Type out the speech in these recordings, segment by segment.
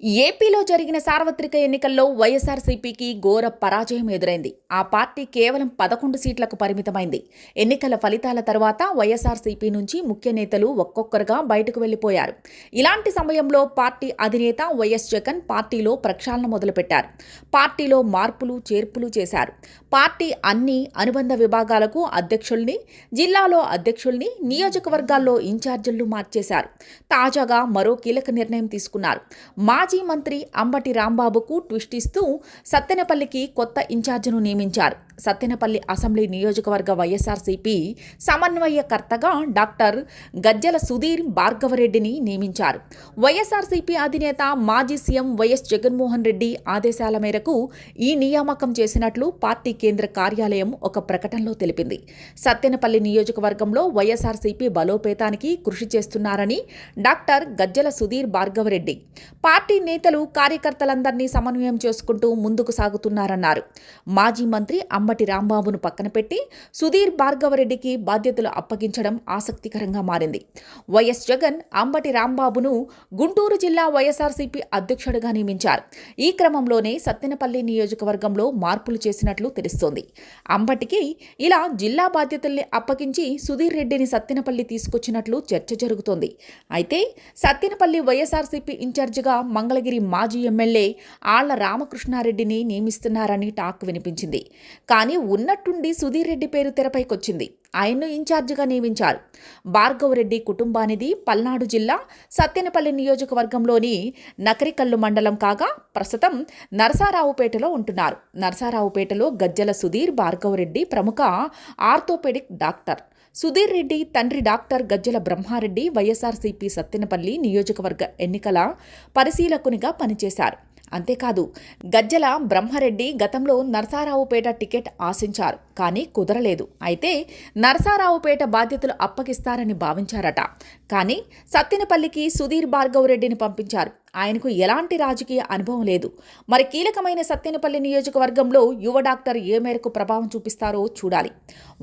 ఏపీలో జరిగిన సార్వత్రిక ఎన్నికల్లో వైఎస్ఆర్సీపీకి ఘోర పరాజయం ఎదురైంది. ఆ పార్టీ కేవలం పదకొండు సీట్లకు పరిమితమైంది. ఎన్నికల ఫలితాల తర్వాత వైఎస్ఆర్సీపీ నుంచి ముఖ్య నేతలు ఒక్కొక్కరుగా బయటకు వెళ్ళిపోయారు ఇలాంటి సమయంలో పార్టీ అధినేత వైఎస్ జగన్ పార్టీలో ప్రక్షాళన మొదలుపెట్టారు. పార్టీలో మార్పులు చేర్పులు చేశారు. పార్టీ అన్ని అనుబంధ విభాగాలకు అధ్యక్షుల్ని జిల్లాలో అధ్యక్షుల్ని నియోజకవర్గాల్లో ఇన్ఛార్జీలు మార్చేశారు. తాజాగా మరో కీలక నిర్ణయం తీసుకున్నారు. మాజీ మంత్రి అంబటి రాంబాబుకు ట్విస్ట్ ఇస్తూ సత్తెనపల్లికి కొత్త ఇన్ఛార్జ్ను నియమించారు. సత్తెనపల్లి అసెంబ్లీ నియోజకవర్గ వైఎస్ఆర్సీపీ సమన్వయకర్తగా డాక్టర్ గజ్జల సుధీర్ భార్గవరెడ్డిని నియమించారు. వైఎస్ఆర్సీపీ అధినేత మాజీ సీఎం వైఎస్ జగన్మోహన్ రెడ్డి ఆదేశాల మేరకు ఈ నియామకం చేసినట్లు పార్టీ కేంద్ర కార్యాలయం ఒక ప్రకటనలో తెలిపింది. సత్తెనపల్లి నియోజకవర్గంలో వైఎస్ఆర్సీపీ బలోపేతానికి కృషి చేస్తున్నారని డాక్టర్ గజ్జల సుధీర్ భార్గవరెడ్డి. పార్టీ నేతలు కార్యకర్తలందరినీ సమన్వయం చేసుకుంటూ ముందుకు సాగుతున్నారన్నారు. మాజీ మంత్రి అంబటి రాంబాబును పక్కన పెట్టి సుధీర్ భార్గవరెడ్డికి బాధ్యతలు అప్పగించడం ఆసక్తికరంగా మారింది. వైఎస్ జగన్ అంబటి రాంబాబును గుంటూరు జిల్లా వైఎస్ఆర్సీపీ అధ్యక్షుడిగా నియమించారు. ఈ క్రమంలోనే సత్తెనపల్లి నియోజకవర్గంలో మార్పులు చేసినట్లు తెలుస్తోంది. అంబటికి ఇలా జిల్లా బాధ్యతల్ని అప్పగించి సుధీర్ రెడ్డిని సత్తెనపల్లి తీసుకొచ్చినట్లు చర్చ జరుగుతోంది. అయితే సత్తెనపల్లి వైఎస్ఆర్సీపీ ఇన్ఛార్జిగా మంగళగిరి మాజీ ఎమ్మెల్యే ఆళ్ళ రామకృష్ణారెడ్డిని నియమిస్తున్నారని టాక్ వినిపించింది. కానీ ఉన్నట్టుండి సుధీర్ రెడ్డి పేరు తెరపైకొచ్చింది. ఆయన్ను ఇన్ఛార్జిగా నియమించారు. భార్గవరెడ్డి కుటుంబానిది పల్నాడు జిల్లా సత్తెనపల్లి నియోజకవర్గంలోని నకరికల్లు మండలం కాగా ప్రస్తుతం నరసారావుపేటలో ఉంటున్నారు. నరసారావుపేటలో గజ్జల సుధీర్ భార్గవరెడ్డి ప్రముఖ ఆర్థోపెడిక్ డాక్టర్. సుధీర్ రెడ్డి తండ్రి డాక్టర్ గజ్జల బ్రహ్మారెడ్డి వైఎస్ఆర్సీపీ సత్తెనపల్లి నియోజకవర్గ ఎన్నికల పరిశీలకునిగా పనిచేశారు. అంతేకాదు గజ్జల బ్రహ్మరెడ్డి గతంలో నరసారావుపేట టికెట్ ఆశించారు కానీ కుదరలేదు. అయితే నరసారావుపేట బాధ్యతలు అప్పగిస్తారని భావించారట. కానీ సత్తెనపల్లికి సుధీర్ భార్గవరెడ్డిని పంపించారు. ఆయనకు ఎలాంటి రాజకీయ అనుభవం లేదు. మరి కీలకమైన సత్తెనపల్లి నియోజకవర్గంలో యువ డాక్టర్ ఏ మేరకు ప్రభావం చూపిస్తారో చూడాలి.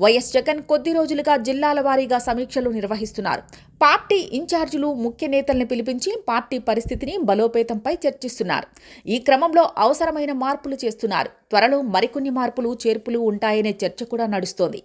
వైఎస్ జగన్ కొద్ది రోజులుగా జిల్లాల వారీగా సమీక్షలు నిర్వహిస్తున్నారు. పార్టీ ఇన్ఛార్జీలు ముఖ్య నేతల్ని పిలిపించి పార్టీ పరిస్థితిని బలోపేతంపై చర్చిస్తున్నారు. ఈ క్రమంలో అవసరమైన మార్పులు చేస్తున్నారు. త్వరలో మరికొన్ని మార్పులు చేర్పులు ఉంటాయనే చర్చ కూడా నడుస్తోంది.